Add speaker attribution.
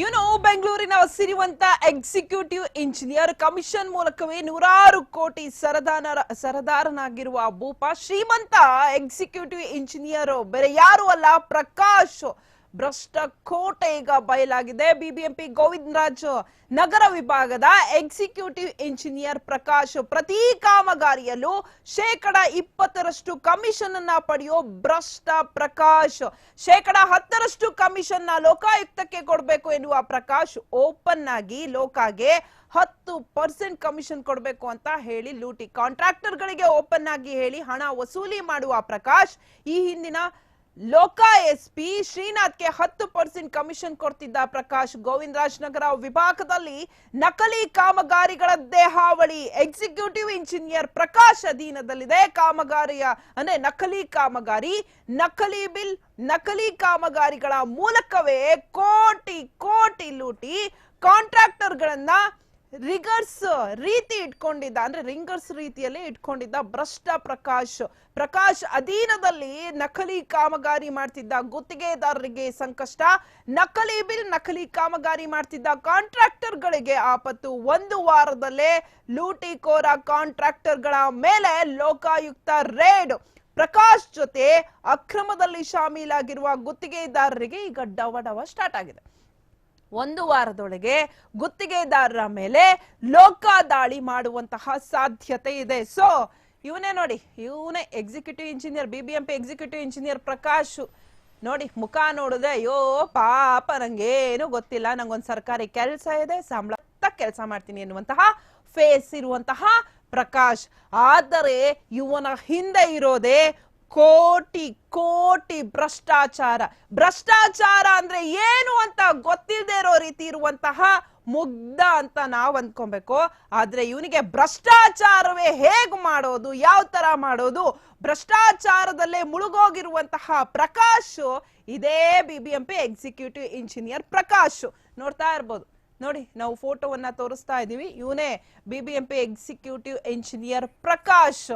Speaker 1: ಇವನು ಬೆಂಗಳೂರಿನ ಸಿರಿವಂತ executive engineer commission ಮೂಲಕವೇ ನೂರಾರು ಕೋಟಿ ಸರದಾನರ, ಸರದಾರನಾಗಿರುವ ಭೂಪ ಶ್ರೀಮಂತ ಎಕ್ಸಿಕ್ಯೂಟಿವ್ ಇಂಜಿನಿಯರ್ ಬೇರೆ ಯಾರು ಅಲ್ಲ, ಪ್ರಕಾಶ್. ಭ್ರಷ್ಟ ಕೋಟೆ ಈಗ ಬಯಲಾಗಿದೆ. ಬಿಬಿಎಂಪಿ ಗೋವಿಂದರಾಜ್ ನಗರ ವಿಭಾಗದ ಎಕ್ಸಿಕ್ಯೂಟಿವ್ ಇಂಜಿನಿಯರ್ ಪ್ರಕಾಶ್ ಪ್ರತಿ ಕಾಮಗಾರಿಯಲ್ಲೂ ಶೇಕಡ ಇಪ್ಪತ್ತರಷ್ಟು ಕಮಿಷನ್ ಅನ್ನ ಪಡೆಯೋ ಭ್ರಷ್ಟ ಪ್ರಕಾಶ್. ಶೇಕಡ ಹತ್ತರಷ್ಟು ಕಮಿಷನ್ನ ಲೋಕಾಯುಕ್ತಕ್ಕೆ ಕೊಡಬೇಕು ಎನ್ನುವ ಪ್ರಕಾಶ್ ಓಪನ್ ಆಗಿ ಲೋಕಾಗೆ ಹತ್ತು ಪರ್ಸೆಂಟ್ ಕಮಿಷನ್ ಕೊಡಬೇಕು ಅಂತ ಹೇಳಿ ಲೂಟಿ. ಕಾಂಟ್ರಾಕ್ಟರ್ಗಳಿಗೆ ಓಪನ್ ಆಗಿ ಹೇಳಿ ಹಣ ವಸೂಲಿ ಮಾಡುವ ಪ್ರಕಾಶ್ ಈ ಹಿಂದಿನ ಲೋಕಾ ಎಸ್ಪಿ ಶ್ರೀನಾಥ್ಗೆ ಹತ್ತು ಪರ್ಸೆಂಟ್ ಕಮಿಷನ್ ಕೊಡ್ತಿದ್ದ ಪ್ರಕಾಶ್ ಗೋವಿಂದರಾಜ್ ನಗರ ವಿಭಾಗದಲ್ಲಿ ನಕಲಿ ಕಾಮಗಾರಿಗಳ ದೇಹಾವಳಿ. ಎಕ್ಸಿಕ್ಯೂಟಿವ್ ಇಂಜಿನಿಯರ್ ಪ್ರಕಾಶ್ ಅಧೀನದಲ್ಲಿದೆ. ಕಾಮಗಾರಿಯ, ಅಂದ್ರೆ ನಕಲಿ ಕಾಮಗಾರಿ, ನಕಲಿ ಬಿಲ್, ನಕಲಿ ಕಾಮಗಾರಿಗಳ ಮೂಲಕವೇ ಕೋಟಿ ಕೋಟಿ ಲೂಟಿ ಕಾಂಟ್ರಾಕ್ಟರ್ಗಳನ್ನ ರಿಗರ್ಸ್ ರೀತಿ ಇಟ್ಕೊಂಡಿದ್ದ, ಅಂದ್ರೆ ರಿಂಗರ್ಸ್ ರೀತಿಯಲ್ಲಿ ಇಟ್ಕೊಂಡಿದ್ದ ಭ್ರಷ್ಟ ಪ್ರಕಾಶ್ ಪ್ರಕಾಶ್ ಅಧೀನದಲ್ಲಿ ನಕಲಿ ಕಾಮಗಾರಿ ಮಾಡ್ತಿದ್ದ ಗುತ್ತಿಗೆದಾರರಿಗೆ ಸಂಕಷ್ಟ. ನಕಲಿ ಬಿಲ್, ನಕಲಿ ಕಾಮಗಾರಿ ಮಾಡ್ತಿದ್ದ ಕಾಂಟ್ರಾಕ್ಟರ್ಗಳಿಗೆ ಆಪತ್ತು. ಒಂದು ವಾರದಲ್ಲೇ ಲೂಟಿಕೋರ ಕಾಂಟ್ರಾಕ್ಟರ್ಗಳ ಮೇಲೆ ಲೋಕಾಯುಕ್ತ ರೇಡ್. ಪ್ರಕಾಶ್ ಜೊತೆ ಅಕ್ರಮದಲ್ಲಿ ಶಾಮೀಲಾಗಿರುವ ಗುತ್ತಿಗೆದಾರರಿಗೆ ಈಗ ಡವ ಡವ ಸ್ಟಾರ್ಟ್ ಆಗಿದೆ. ಒಂದು ವಾರದೊಳಗೆ ಗುತ್ತಿಗೆದಾರರ ಮೇಲೆ ಲೋಕ ದಾಳಿ ಮಾಡುವಂತಹ ಸಾಧ್ಯತೆ ಇದೆ. ಸೊ ಇವನೇ ನೋಡಿ, ಇವನೇ executive engineer B B M executive engineer Prakash. ನೋಡಿ, ಮುಖ ನೋಡಿದ್ರೆ, ಅಯ್ಯೋ, ಪಾಪ, ನಂಗೇನು ಗೊತ್ತಿಲ್ಲ. ನಂಗೊಂದು ಸರ್ಕಾರಿ ಕೆಲಸ ಇದೆ, ಸಂಬಳ ಕೆಲಸ ಮಾಡ್ತೀನಿ ಎನ್ನುವಂತಹ ಫೇಸ್ ಇರುವಂತಹ ಪ್ರಕಾಶ್. ಆದರೆ, ಇವನ ಹಿಂದೆ ಇರೋದೇ ಕೋಟಿ ಕೋಟಿ ಭ್ರಷ್ಟಾಚಾರ. ಭ್ರಷ್ಟಾಚಾರ ಅಂದ್ರೆ ಏನು ಅಂತ ಗೊತ್ತಿಲ್ಲದೆ ಇರೋ ರೀತಿ ಇರುವಂತಹ ಮುಗ್ಧ ಅಂತ ನಾವು ಅಂದ್ಕೊಬೇಕು ಆದ್ರೆ ಇವನಿಗೆ ಭ್ರಷ್ಟಾಚಾರವೇ ಹೇಗ್ ಮಾಡೋದು, ಯಾವ ತರ ಮಾಡೋದು, ಭ್ರಷ್ಟಾಚಾರದಲ್ಲೇ ಮುಳುಗೋಗಿರುವಂತಹ ಪ್ರಕಾಶ್, ಇದೇ B B M P executive engineer Prakash. ನೋಡ್ತಾ ಇರ್ಬೋದು. ನೋಡಿ, ನಾವು ಫೋಟೋವನ್ನ ತೋರಿಸ್ತಾ ಇದೀವಿ. ಇವನೇ B B M P executive engineer Prakash.